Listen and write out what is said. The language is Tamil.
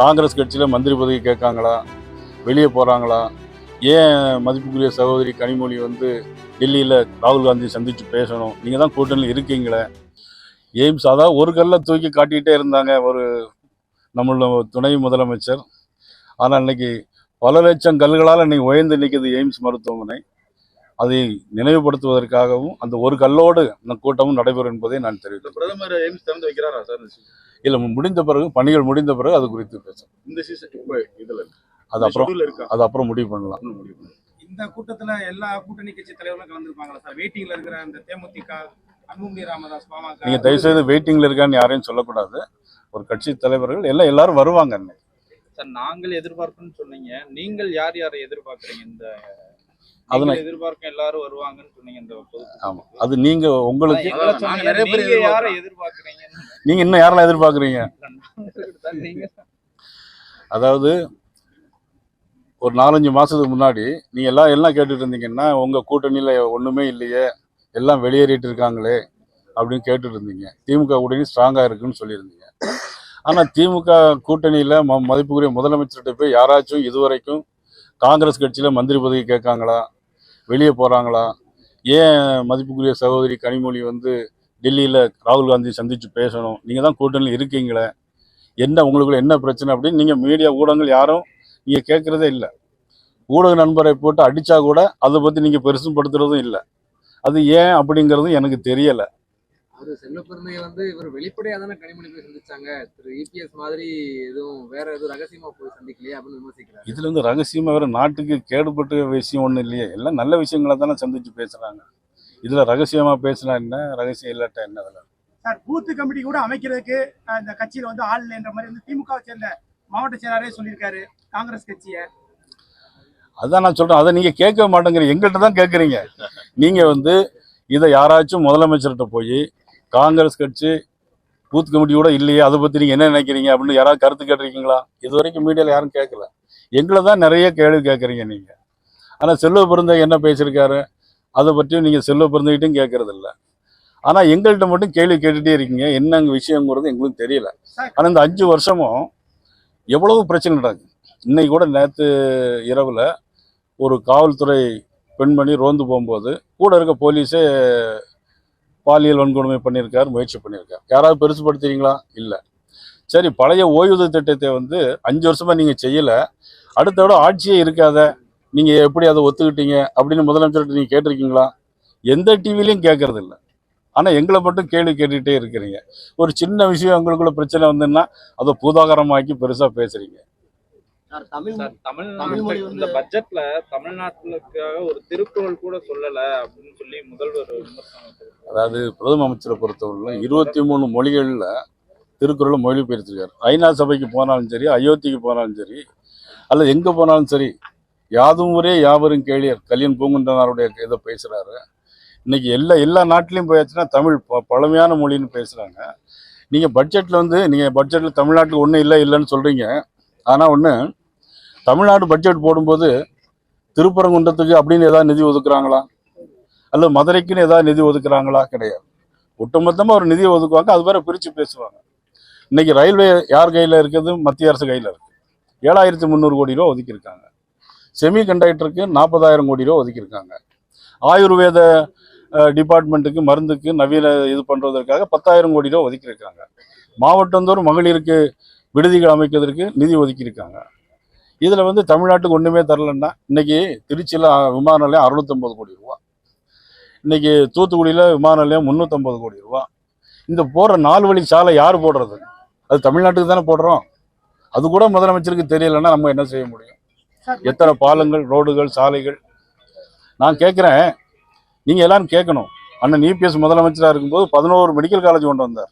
காங்கிரஸ் கட்சியில் மந்திரி பதவி கேட்காங்களா? வெளியே போகிறாங்களா ஏன் மதிப்புக்குரிய சகோதரி கனிமொழி வந்து டெல்லியில் ராகுல் காந்தியை சந்தித்து பேசணும்? நீங்கள் தான் கூட்டணியில் இருக்கீங்களே. எய்ம்ஸ் அதாவது ஒரு கல்லை தூக்கி காட்டிகிட்டே இருந்தாங்க ஒரு நம்மளோட துணை முதலமைச்சர். ஆனால் இன்னைக்கு பல லட்சம் கல்களால் இன்றைக்கி உயர்ந்து நிற்கிது எய்ம்ஸ் மருத்துவமனை. அதை நினைவுபடுத்துவதற்காகவும் அந்த ஒரு கல்லோடு இந்த கூட்டமும் நடைபெறும் என்பதை நான் தெரிவிக்கிறேன். பிரதமர் எய்ம்ஸ் திறந்து வைக்கிறாரா சார் இல்லை முடிந்த பிறகு பணிகள் முடிந்த பிறகு அது குறித்து பேசும் இந்த சீசன் இப்போ இதுல அது அப்புறம் அது அப்புறம் முடிவு பண்ணலாம். இந்த கூட்டத்துல எல்லா கூட்டணி கட்சி தலைவர்களும் கலந்துருப்பாங்களா சார்? வெயிட்டிங்ல இருக்கிற அந்த தேமுதிக அன்புமணி ராமதாஸ் பாமக. நீங்கள் தயவுசெய்து வெயிட்டிங்கில் இருக்கான்னு யாரையும் சொல்லக்கூடாது. ஒரு கட்சி தலைவர்கள் எல்லாம் எல்லாரும் வருவாங்க அன்னைக்கு. சார் நாங்கள் எதிர்பார்க்கணும்னு சொன்னீங்க. நீங்கள் யார் யாரை எதிர்பார்க்கறீங்க? இந்த அதனை- எதிர்பார்க்க எல்லாரும் வருவாங்கன்னு சொன்னீங்க இந்த பொது ஆமா. அது நீங்க உங்களுக்கு நிறைய பேர் யாரை எதிர்பார்க்கறீங்கன்னு நீங்க இன்னும் யாரெல்லாம் எதிர்பார்க்குறீங்க? அதாவது ஒரு நாலஞ்சு மாசத்துக்கு முன்னாடி நீங்க எல்லாம் எல்லாம் கேட்டுட்டு இருந்தீங்கன்னா உங்க கூட்டணியில ஒண்ணுமே இல்லையே எல்லாம் வெளியேறிட்டு இருக்காங்களே அப்படின்னு கேட்டுட்டு இருந்தீங்க. திமுக கூட்டணி ஸ்ட்ராங்கா இருக்குன்னு சொல்லியிருந்தீங்க. ஆனா திமுக கூட்டணியில ம மதிப்புக்குரிய முதலமைச்சர்கிட்ட போய் யாராச்சும் இதுவரைக்கும் காங்கிரஸ் கட்சியில மந்திரி பதவி கேட்காங்களா? வெளியே போறாங்களா? ஏன் மதிப்புக்குரிய சகோதரி கனிமொழி வந்து டெல்லியில் ராகுல் காந்தி சந்திச்சு பேசணும். நீங்கள் தான் கூட்டணியில் இருக்கீங்களே. என்ன உங்களுக்குள்ள என்ன பிரச்சனை அப்படின்னு நீங்கள் மீடியா ஊடகங்கள் யாரும் நீங்கள் கேட்குறதே இல்லை. ஊடக நண்பரை போட்டு அடித்தா கூட அதை பற்றி நீங்கள் பெருசும் படுத்துறதும் இல்லை. அது ஏன் அப்படிங்கிறதும் எனக்கு தெரியலை. அவரு செல்வ பிறந்தைய வந்து இவர் வெளிப்படையா தானே கனிமொழி போய் சந்திச்சாங்க. திரு இபிஎஸ் மாதிரி எதுவும் வேற எதுவும் ரகசியமா போய் சந்திக்கலையே அப்படின்னு விமர்சிக்கிறாரு. இதுல இருந்து ரகசியமாக வேறு நாட்டுக்கு கேடுபட்ட விஷயம் ஒன்றும் இல்லையே. எல்லாம் நல்ல விஷயங்களை தானே சந்திச்சு பேசுகிறாங்க இதில் ரகசியமாக பேசினா என்ன? ரகசியம் இல்லாட்டா என்ன அதில்? சார் பூத்து கமிட்டி கூட அமைக்கிறதுக்கு இந்த கட்சியில வந்து ஆள் இல்லைன்ற மாதிரி வந்து திமுக சேர்ந்த மாவட்ட செயலாளரே சொல்லியிருக்காரு காங்கிரஸ் கட்சியை. அதான் நான் சொல்றேன். அதை நீங்க கேட்க மாட்டேங்கிறீங்க. எங்கள்கிட்ட தான் கேட்குறீங்க. நீங்க வந்து இதை யாராச்சும் முதலமைச்சர்கிட்ட போய் காங்கிரஸ் கட்சி பூத் கமிட்டி கூட இல்லையே அதை பத்தி நீங்க என்ன நினைக்கிறீங்க அப்படின்னு யாராவது கருத்து கேட்டிருக்கீங்களா? இது வரைக்கும் மீடியால யாரும் கேட்கல. எங்களை தான் நிறைய கேள்வி கேட்குறீங்க நீங்க. ஆனா செல்வ பிறந்த என்ன பேசியிருக்காரு? அதை பற்றியும் நீங்க செல்வ பிறந்தகிட்டும் கேட்கறது இல்ல ஆனா எங்கள்கிட்ட மட்டும் கேள்வி கேட்டுட்டே இருக்கீங்க. என்னங்க விஷயங்கிறது எங்களுக்கு தெரியல. ஆனா இந்த அஞ்சு வருஷமும் எவ்வளவு பிரச்சனை நடக்குது. இன்னைக்கு கூட நேற்று இரவுல ஒரு காவல்துறை பெண்மணி ரோந்து போகும்போது கூட இருக்க போலீஸே பாலியல் வன்கொடுமை பண்ணியிருக்காரு முயற்சி பண்ணியிருக்காரு. யாராவது பெருசுப்படுத்துறீங்களா இல்லை. சரி பழைய ஓய்வூதிய திட்டத்தை வந்து அஞ்சு வருஷமா நீங்க செய்யல. அடுத்த விட ஆட்சியே இருக்காத. நீங்க எப்படி அதை ஒத்துக்கிட்டீங்க அப்படின்னு முதலமைச்சர்கிட்ட நீங்க கேட்டிருக்கீங்களா? எந்த டிவிலையும் கேட்கறது இல்லை ஆனா எங்களை மட்டும் கேள்வி கேட்டுக்கிட்டே இருக்கிறீங்க. ஒரு சின்ன விஷயம் உங்களுக்குள்ள பிரச்சனை வந்துன்னா அதை பூதாகரமாக்கி பெருசா பேசுறீங்க. சார் தமிழ் தமிழ் மொழி இந்த பட்ஜெட்ல தமிழ்நாட்டுக்காக ஒரு திருக்குறள் கூட சொல்லல அப்படின்னு சொல்லி முதல்வர். அதாவது பிரதம அமைச்சரை பொறுத்தவரையில இருபத்தி மூணு மொழிகளில் திருக்குறளை மொழிபெயர்த்திருக்காரு. ஐநா சபைக்கு போனாலும் சரி அயோத்திக்கு போனாலும் சரி அல்லது எங்கே போனாலும் சரி யாதும் ஊரே யாவரும் கேளியர். கல்யாண் பூங்குன்றனாருடைய இதை பேசுகிறாரு இன்னைக்கு எல்லா எல்லா நாட்டிலையும் போயாச்சுன்னா தமிழ் ப- பழமையான மொழின்னு பேசுகிறாங்க நீங்கள் பட்ஜெட்டில் வந்து நீங்கள் பட்ஜெட்டில் தமிழ்நாட்டுக்கு ஒன்றும் இல்லை இல்லைன்னு சொல்கிறீங்க ஆனால் ஒன்று தமிழ்நாடு பட்ஜெட் போடும்போது திருப்பரங்குன்றத்துக்கு அப்படின்னு ஏதாவது நிதி ஒதுக்குறாங்களா? அல்லது மதுரைக்குன்னு ஏதாவது நிதி ஒதுக்குறாங்களா? கிடையாது. ஒட்டுமொத்தமாக ஒரு நிதியை ஒதுக்குவாங்க அது வேற பிரித்து பேசுவாங்க. இன்னைக்கு ரயில்வே யார் கையில் இருக்குது? மத்திய அரசு கையில் இருக்குது ஏழாயிரத்தி முந்நூறு கோடி ரூபா ஒதுக்கியிருக்காங்க. செமி கண்டக்டருக்கு நாற்பதாயிரம் கோடி ரூபா ஒதுக்கியிருக்காங்க. ஆயுர்வேத டிபார்ட்மெண்ட்டுக்கு மருந்துக்கு நவீன இது பண்ணுறதற்காக பத்தாயிரம் கோடி ரூபா ஒதுக்கியிருக்காங்க. மாவட்டந்தோறும் மகளிருக்கு விடுதிகள் அமைக்கிறதுக்கு நிதி ஒதுக்கியிருக்காங்க. இதில் வந்து தமிழ்நாட்டுக்கு ஒன்றுமே தரலன்னா இன்றைக்கி திருச்சியில் விமான நிலையம் அறுநூத்தொம்பது கோடி ரூபா இன்னைக்கு தூத்துக்குடியில் விமான நிலையம் முந்நூற்றம்பது கோடி ரூபா இந்த போடுற நாலு வழி சாலை யார் போடுறது? அது தமிழ்நாட்டுக்கு தானே போடுறோம். அது கூட முதலமைச்சருக்கு தெரியலைன்னா நம்ம என்ன செய்ய முடியும்? எத்தனை பாலங்கள் ரோடுகள் சாலைகள்? நான் கேட்குறேன் நீங்கள் எல்லாரும் கேட்கணும் அண்ணன் இபிஎஸ் முதலமைச்சராக இருக்கும்போது பதினோரு மெடிக்கல் காலேஜ் கொண்டு வந்தார்.